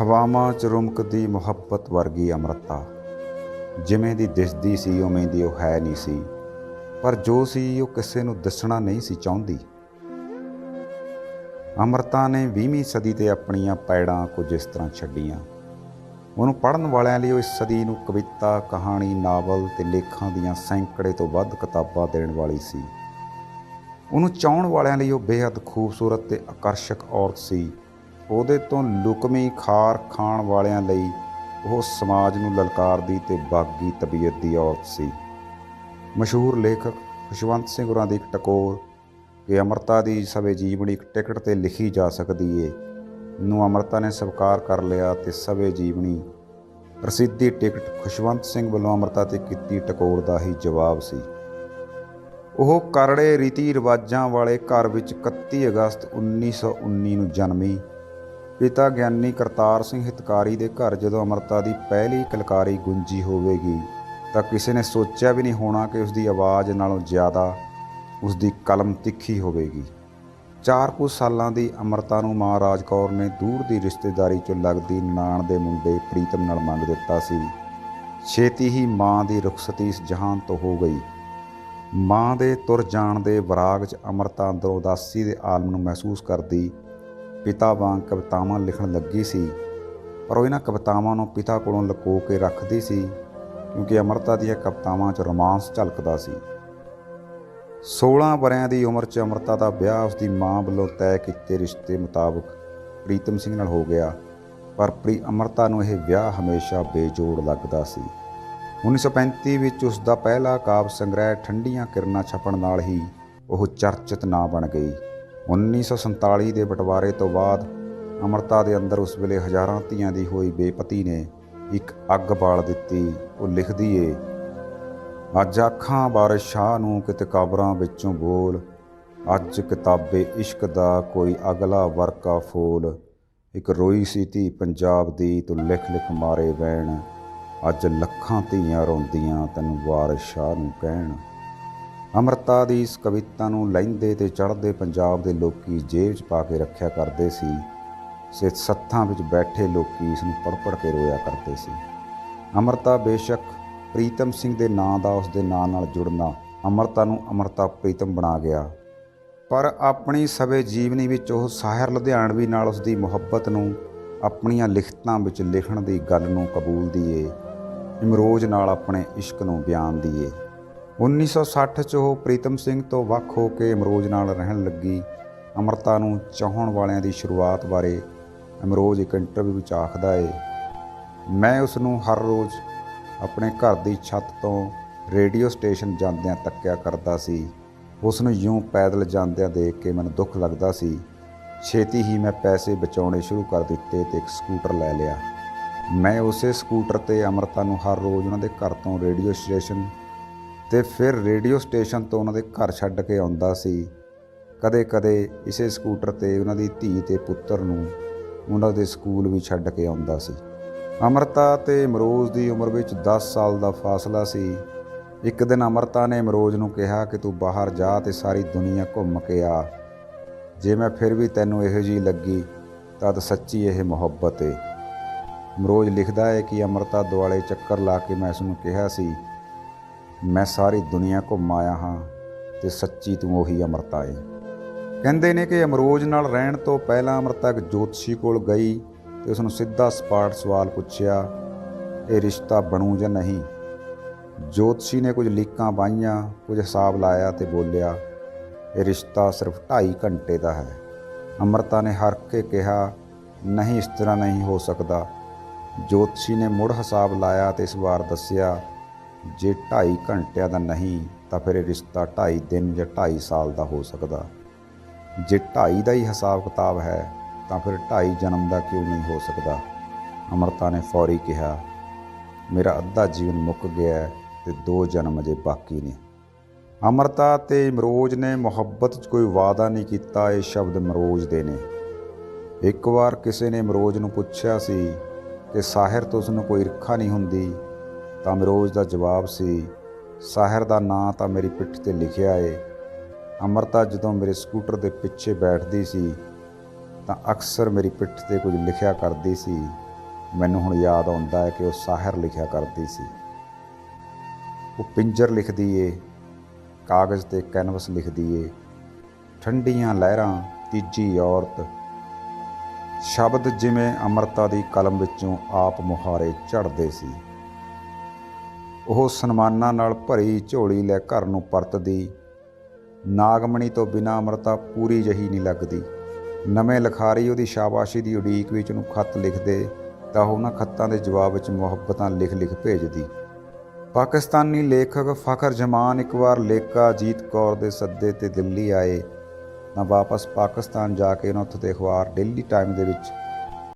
ਹਵਾਵਾਂ 'ਚ ਰੁਮਕਦੀ ਮੁਹੱਬਤ ਵਰਗੀ ਅਮਰਤਾ। ਜਿਵੇਂ ਦੀ ਦਿਸਦੀ ਸੀ, ਉਵੇਂ ਦੀ ਉਹ ਹੈ ਨਹੀਂ ਸੀ। ਪਰ ਜੋ ਸੀ, ਉਹ ਕਿਸੇ ਨੂੰ ਦੱਸਣਾ ਨਹੀਂ ਸੀ ਚਾਹੁੰਦੀ। ਅਮਰਤਾ ਨੇ 20ਵੀਂ ਸਦੀ ਤੇ ਆਪਣੀਆਂ ਪੈੜਾਂ ਕੁਝ ਇਸ ਤਰ੍ਹਾਂ ਛੱਡੀਆਂ। ਉਹਨੂੰ ਪੜ੍ਹਨ ਵਾਲਿਆਂ ਲਈ ਉਹ ਇਸ ਸਦੀ ਨੂੰ ਕਵਿਤਾ, ਕਹਾਣੀ, ਨਾਵਲ ਤੇ ਲੇਖਾਂ ਦੀਆਂ ਸੈਂਕੜੇ ਤੋਂ ਵੱਧ ਕਿਤਾਬਾਂ ਦੇਣ ਵਾਲੀ ਸੀ। ਉਹਨੂੰ ਚਾਹਣ ਵਾਲਿਆਂ ਲਈ ਉਹ ਬੇहद ਖੂਬਸੂਰਤ ਤੇ ਆਕਰਸ਼ਕ ਔਰਤ ਸੀ। ਉਹਦੇ ਤੋਂ ਲੁਕਮੀ ਖਾਰ ਖਾਣ ਵਾਲਿਆਂ ਲਈ ਉਹ ਸਮਾਜ ਨੂੰ ਲਲਕਾਰਦੀ ਤੇ ਬਾਗੀ ਤਬੀਅਤ ਦੀ ਔਰਤ ਸੀ। ਮਸ਼ਹੂਰ ਲੇਖਕ ਖੁਸ਼ਵੰਤ ਸਿੰਘ ਗੁਰਾਂ ਦੀ ਇੱਕ ਟਕੋਰ ਕਿ ਅਮਰਤਾ ਦੀ ਸਵੇ ਜੀਵਨੀ ਇੱਕ ਟਿਕਟ ਤੇ ਲਿਖੀ ਜਾ ਸਕਦੀ ਏ, ਨੂੰ ਅਮਰਤਾ ਨੇ ਸਵੀਕਾਰ ਕਰ ਲਿਆ ਤੇ ਸਵੇ ਜੀਵਨੀ ਪ੍ਰਸਿੱਧੀ ਟਿਕਟ ਖੁਸ਼ਵੰਤ ਸਿੰਘ ਵੱਲੋਂ ਅਮਰਤਾ ਤੇ ਕੀਤੀ ਟਕੋਰ ਦਾ ਹੀ ਜਵਾਬ ਸੀ। ਉਹ ਕਰੜੇ ਰੀਤੀ ਰਿਵਾਜਾਂ ਵਾਲੇ ਘਰ ਵਿੱਚ 31 ਅਗਸਤ 1919 ਨੂੰ ਜਨਮੀ ਪਿਤਾ ਗਿਆਨੀ ਕਰਤਾਰ ਸਿੰਘ ਹਿਤਕਾਰੀ ਦੇ ਘਰ ਜਦੋਂ ਅਮਰਤਾ ਦੀ ਪਹਿਲੀ ਕਲਕਾਰੀ ਗੁੰਜੀ ਹੋਵੇਗੀ, ਤਾਂ ਕਿਸੇ ਨੇ ਸੋਚਿਆ ਵੀ ਨਹੀਂ ਹੋਣਾ ਕਿ ਉਸ ਦੀ ਆਵਾਜ਼ ਨਾਲੋਂ ਜ਼ਿਆਦਾ ਉਸ ਦੀ ਕਲਮ ਤਿੱਖੀ ਹੋਵੇਗੀ। ਚਾਰ ਕੁ ਸਾਲਾਂ ਦੀ ਅਮਰਤਾ ਨੂੰ ਮਾਂ ਰਾਜ ਕੌਰ ਨੇ ਦੂਰ ਦੀ ਰਿਸ਼ਤੇਦਾਰੀ 'ਚੋਂ ਲੱਗਦੀ ਨਾਨ ਦੇ ਮੁੰਡੇ ਪ੍ਰੀਤਮ ਨਾਲ ਮੰਗ ਦਿੱਤਾ ਸੀ। ਛੇਤੀ ਹੀ ਮਾਂ ਦੀ ਰੁਖਸਤੀ ਇਸ ਜਹਾਨ ਤੋਂ ਹੋ ਗਈ। ਮਾਂ ਦੇ ਤੁਰ ਜਾਣ ਦੇ ਵਿਰਾਗ 'ਚ ਅਮਰਤਾ ਅੰਦਰੋਂ ਉਦਾਸੀ ਦੇ ਆਲਮ ਨੂੰ ਮਹਿਸੂਸ ਕਰਦੀ ਪਿਤਾ ਵਾਂਗ ਕਵਿਤਾਵਾਂ ਲਿਖਣ ਲੱਗੀ ਸੀ, ਪਰ ਉਹ ਇਹਨਾਂ ਕਵਿਤਾਵਾਂ ਨੂੰ ਪਿਤਾ ਕੋਲੋਂ ਲੁਕੋ ਕੇ ਰੱਖਦੀ ਸੀ, ਕਿਉਂਕਿ ਅਮਰਤਾ ਦੀਆਂ ਕਵਿਤਾਵਾਂ 'ਚ ਰੋਮਾਂਸ ਝਲਕਦਾ ਸੀ। 16 ਵਰਿਆਂ ਦੀ ਉਮਰ 'ਚ ਅਮਰਤਾ ਦਾ ਵਿਆਹ ਉਸ ਦੀ ਮਾਂ ਵੱਲੋਂ ਤੈਅ ਕੀਤੇ ਰਿਸ਼ਤੇ ਮੁਤਾਬਕ ਪ੍ਰੀਤਮ ਸਿੰਘ ਨਾਲ ਹੋ ਗਿਆ, ਪਰ ਪ੍ਰੀ, ਅਮਰਤਾ ਨੂੰ ਇਹ ਵਿਆਹ ਹਮੇਸ਼ਾ ਬੇਜੋੜ ਲੱਗਦਾ ਸੀ। 1935 ਵਿੱਚ ਉਸ ਦਾ ਪਹਿਲਾ ਕਾਵਿ ਸੰਗ੍ਰਹਿ ਠੰਡੀਆਂ ਕਿਰਨਾਂ ਛਪਣ ਨਾਲ ਹੀ ਉਹ ਚਰਚਿਤ ਨਾ ਬਣ ਗਈ। 1947 ਦੇ ਬਟਵਾਰੇ ਤੋਂ ਬਾਅਦ ਅਮਰਤਾ ਦੇ ਅੰਦਰ ਉਸ ਵੇਲੇ ਹਜ਼ਾਰਾਂ ਧੀਆਂ ਦੀ ਹੋਈ ਬੇਪਤੀ ਨੇ ਇੱਕ ਅੱਗ ਬਾਲ ਦਿੱਤੀ। ਉਹ ਲਿਖਦੀ ਏ, ਅੱਜ ਅੱਖਾਂ ਬਾਰਿਸ਼ ਨੂੰ ਕਿਤੇ ਕਬਰਾਂ ਵਿੱਚੋਂ ਬੋਲ, ਅੱਜ ਕਿਤਾਬੇ ਇਸ਼ਕ ਦਾ ਕੋਈ ਅਗਲਾ ਵਰਕਾ ਫੋਲ। ਇੱਕ ਰੋਈ ਸੀ ਧੀ ਪੰਜਾਬ ਦੀ, ਤੂੰ ਲਿਖ ਲਿਖ ਮਾਰੇ ਵੈਣ, ਅੱਜ ਲੱਖਾਂ ਧੀਆਂ ਰੋਂਦੀਆਂ, ਤੈਨੂੰ ਵਾਰਿਸ ਨੂੰ ਕਹਿਣ। ਅਮਰਤਾ ਦੀ ਇਸ ਕਵਿਤਾ ਨੂੰ ਲੈਂਦੇ ਤੇ ਚੜ੍ਹਦੇ ਪੰਜਾਬ ਦੇ ਲੋਕੀ ਜੇਬ 'ਚ ਪਾ ਕੇ ਰੱਖਿਆ ਕਰਦੇ ਸੀ। ਸੇ ਸੱਥਾਂ ਵਿੱਚ ਬੈਠੇ ਲੋਕੀ ਇਸ ਨੂੰ ਪੜ੍ਹ ਕੇ ਰੋਇਆ ਕਰਦੇ ਸੀ। ਅਮਰਤਾ ਬੇਸ਼ੱਕ ਪ੍ਰੀਤਮ ਸਿੰਘ ਦੇ ਨਾਂ ਦਾ ਉਸ ਦੇ ਨਾਂ ਨਾਲ ਜੁੜਨਾ ਅਮਰਤਾ ਨੂੰ ਅਮਰਤਾ ਪ੍ਰੀਤਮ ਬਣਾ ਗਿਆ। ਪਰ ਆਪਣੀ ਸਵੇ ਜੀਵਨੀ ਵਿੱਚ ਉਹ ਸਾਹਿਰ ਲੁਧਿਆਣਵੀ ਨਾਲ ਉਸ ਦੀ ਮੁਹੱਬਤ ਨੂੰ ਆਪਣੀਆਂ ਲਿਖਤਾਂ ਵਿੱਚ ਲਿਖਣ ਦੀ ਗੱਲ ਨੂੰ ਕਬੂਲਦੀ ਏ ਇਮਰੋਜ਼ ਨਾਲ ਆਪਣੇ ਇਸ਼ਕ ਨੂੰ ਬਿਆਨ ਦੀਏ। 1960 ਚ ਉਹ ਪ੍ਰੀਤਮ ਸਿੰਘ ਤੋਂ ਵੱਖ ਹੋ ਕੇ ਅਮਰੋਜ਼ ਨਾਲ ਰਹਿਣ ਲੱਗੀ। ਅਮਰਤਾ ਨੂੰ ਚਾਹਣ ਵਾਲਿਆਂ ਦੀ ਸ਼ੁਰੂਆਤ ਬਾਰੇ ਅਮਰੋਜ਼ ਇੱਕ ਇੰਟਰਵਿਊ ਵਿੱਚ ਆਖਦਾ ਏ, ਮੈਂ ਉਸ ਨੂੰ ਹਰ ਰੋਜ਼ ਆਪਣੇ ਘਰ ਦੀ ਛੱਤ ਤੋਂ ਰੇਡੀਓ ਸਟੇਸ਼ਨ ਜਾਂਦਿਆਂ ਤੱਕਿਆ ਕਰਦਾ ਸੀ। ਉਸ ਨੂੰ ਯੂੰ ਪੈਦਲ ਜਾਂਦਿਆਂ ਦੇਖ ਕੇ ਮੈਨੂੰ ਦੁੱਖ ਲੱਗਦਾ ਸੀ। ਛੇਤੀ ਹੀ ਮੈਂ ਪੈਸੇ ਬਚਾਉਣੇ ਸ਼ੁਰੂ ਕਰ ਦਿੱਤੇ ਤੇ ਇੱਕ ਸਕੂਟਰ ਲੈ ਲਿਆ। ਮੈਂ ਉਸੇ ਸਕੂਟਰ ਤੇ ਅਮਰਤਾ ਨੂੰ ਹਰ ਰੋਜ਼ ਉਹਨਾਂ ਦੇ ਘਰ ਤੋਂ ਰੇਡੀਓ ਸਟੇਸ਼ਨ ਤੇ ਫਿਰ ਰੇਡੀਓ ਸਟੇਸ਼ਨ ਤੋਂ ਉਹਨਾਂ ਦੇ ਘਰ ਛੱਡ ਕੇ ਆਉਂਦਾ ਸੀ। ਕਦੇ-ਕਦੇ ਇਸੇ ਸਕੂਟਰ ਤੇ ਉਹਨਾਂ ਦੀ ਧੀ ਤੇ ਪੁੱਤਰ ਨੂੰ ਉਹਨਾਂ ਦੇ ਸਕੂਲ ਵੀ ਛੱਡ ਕੇ ਆਉਂਦਾ ਸੀ। ਅਮਰਤਾ ਤੇ ਮਰੋਜ਼ ਦੀ ਉਮਰ ਵਿੱਚ 10 ਸਾਲ ਦਾ ਫਾਸਲਾ ਸੀ। ਇੱਕ ਦਿਨ ਅਮਰਤਾ ਨੇ ਮਰੋਜ ਨੂੰ ਕਿਹਾ ਕਿ ਤੂੰ ਬਾਹਰ ਜਾ ਤੇ ਸਾਰੀ ਦੁਨੀਆ ਘੁੰਮ ਕੇ ਆ। ਜੇ ਮੈਂ ਫਿਰ ਵੀ ਤੈਨੂੰ ਇਹੋ ਜੀ ਲੱਗੀ, ਤਦ ਸੱਚੀ ਇਹ ਮੁਹੱਬਤ ਏ। ਮਰੋਜ਼ ਲਿਖਦਾ ਹੈ ਕਿ ਅਮਰਤਾ ਦੁਆਲੇ ਚੱਕਰ ਲਾ ਕੇ ਮੈਂ ਉਸ ਨੂੰ ਕਿਹਾ ਸੀ ਮੈਂ ਸਾਰੀ ਦੁਨੀਆ ਘੁੰਮ ਆਇਆ ਹਾਂ ਤੇ ਸੱਚੀ ਤੂੰ ਉਹੀ ਅਮਰਤਾ ਏ। ਕਹਿੰਦੇ ਨੇ ਕਿ ਅਮਰੋਜ਼ ਨਾਲ ਰਹਿਣ ਤੋਂ ਪਹਿਲਾਂ ਅਮਰਤਾ ਇੱਕ ਜੋਤਸ਼ੀ ਕੋਲ ਗਈ ਤੇ ਉਸ ਨੂੰ ਸਿੱਧਾ ਸਪਾਟ ਸਵਾਲ ਪੁੱਛਿਆ, ਇਹ ਰਿਸ਼ਤਾ ਬਣੂ ਜਾਂ ਨਹੀਂ? ਜੋਤਸ਼ੀ ਨੇ ਕੁਝ ਲੀਕਾਂ ਪਾਈਆਂ ਕੁਝ ਹਿਸਾਬ ਲਾਇਆ ਤੇ ਬੋਲਿਆ, ਇਹ ਰਿਸ਼ਤਾ ਸਿਰਫ 2.5 ਘੰਟੇ ਦਾ ਹੈ। ਅਮਰਤਾ ਨੇ ਹਰ ਕੇ ਕਿਹਾ, ਨਹੀਂ, ਇਸ ਤਰ੍ਹਾਂ ਨਹੀਂ ਹੋ ਸਕਦਾ। ਜੋਤਸ਼ੀ ਨੇ ਮੁੜ ਹਿਸਾਬ ਲਾਇਆ ਤੇ ਇਸ ਵਾਰ ਦੱਸਿਆ ਜੇ 2.5 ਘੰਟਿਆਂ ਦਾ ਨਹੀਂ, ਤਾਂ ਫਿਰ ਇਹ ਰਿਸ਼ਤਾ 2.5 ਦਿਨ ਜਾਂ 2.5 ਸਾਲ ਦਾ ਹੋ ਸਕਦਾ। ਜੇ 2.5 ਦਾ ਹੀ ਹਿਸਾਬ ਕਿਤਾਬ ਹੈ, ਤਾਂ ਫਿਰ 2.5 ਜਨਮ ਦਾ ਕਿਉਂ ਨਹੀਂ ਹੋ ਸਕਦਾ? ਅਮਰਤਾ ਨੇ ਫੌਰੀ ਕਿਹਾ, ਮੇਰਾ ਅੱਧਾ ਜੀਵਨ ਮੁੱਕ ਗਿਆ ਹੈ ਤੇ ਦੋ ਜਨਮ ਅਜੇ ਬਾਕੀ ਨੇ। ਅਮਰਤਾ ਤੇ ਮਰੋਜ਼ ਨੇ ਮੁਹੱਬਤ 'ਚ ਕੋਈ ਵਾਅਦਾ ਨਹੀਂ ਕੀਤਾ, ਇਹ ਸ਼ਬਦ ਮਰੋਜ ਦੇ ਨੇ। ਇੱਕ ਵਾਰ ਕਿਸੇ ਨੇ ਮਰੋਜ਼ ਨੂੰ ਪੁੱਛਿਆ ਸੀ ਕਿ ਸਾਹਿਰ ਤੋਂ ਉਸ ਨੂੰ ਕੋਈ ਰਿਖਾ ਨਹੀਂ ਹੁੰਦੀ? ਤਾਂ ਇਮਰੋਜ਼ ਦਾ ਜਵਾਬ ਸੀ, ਸਾਹਿਰ ਦਾ ਨਾਂ ਤਾਂ ਮੇਰੀ ਪਿੱਠ ਤੇ ਲਿਖਿਆ ਏ। ਅਮਰਤਾ ਜਦੋਂ ਮੇਰੇ ਸਕੂਟਰ ਦੇ ਪਿੱਛੇ ਬੈਠਦੀ ਸੀ, ਤਾਂ ਅਕਸਰ ਮੇਰੀ ਪਿੱਠ ਤੇ ਕੁਝ ਲਿਖਿਆ ਕਰਦੀ ਸੀ। ਮੈਨੂੰ ਹੁਣ ਯਾਦ ਆਉਂਦਾ ਹੈ ਕਿ ਉਹ ਸਾਹਿਰ ਲਿਖਿਆ ਕਰਦੀ ਸੀ। ਉਹ ਪਿੰਜਰ ਲਿਖਦੀ ਏ, ਕਾਗਜ਼ ਤੇ ਕੈਨਵਸ ਲਿਖਦੀ ਏ। ਠੰਡੀਆਂ ਲਹਿਰਾਂ, ਤੀਜੀ ਔਰਤ। ਸ਼ਬਦ ਜਿਵੇਂ ਅਮਰਤਾ ਦੀ ਕਲਮ ਵਿੱਚੋਂ ਆਪ ਮੁਹਾਰੇ ਝੜਦੇ ਸੀ। ਉਹ ਸਨਮਾਨਾਂ ਨਾਲ ਭਰੀ ਝੋਲੀ ਲੈ ਘਰ ਨੂੰ ਪਰਤਦੀ। ਨਾਗਮਣੀ ਤੋਂ ਬਿਨਾਂ ਅਮਰਤਾ ਪੂਰੀ ਜਹੀ ਨਹੀਂ ਲੱਗਦੀ। ਨਵੇਂ ਲਿਖਾਰੀ ਉਹਦੀ ਸ਼ਾਬਾਸ਼ੀ ਦੀ ਉਡੀਕ ਵਿੱਚ ਉਹਨੂੰ ਖੱਤ ਲਿਖਦੇ ਤਾਂ ਉਹਨਾਂ ਖੱਤਾਂ ਦੇ ਜਵਾਬ ਵਿੱਚ ਮੁਹੱਬਤਾਂ ਲਿਖ-ਲਿਖ ਭੇਜਦੀ। ਪਾਕਿਸਤਾਨੀ ਲੇਖਕ ਫਖਰ ਜਮਾਨ ਇੱਕ ਵਾਰ ਲੇਖਾ ਜੀਤ ਕੌਰ ਦੇ ਸੱਦੇ ਤੇ ਦਿੱਲੀ ਆਏ ਤਾਂ ਵਾਪਸ ਪਾਕਿਸਤਾਨ ਜਾ ਕੇ ਉਹਨਾਂ ਉੱਥੇ ਦੇ ਅਖਬਾਰ ਡੇਲੀ ਟਾਈਮ ਦੇ ਵਿੱਚ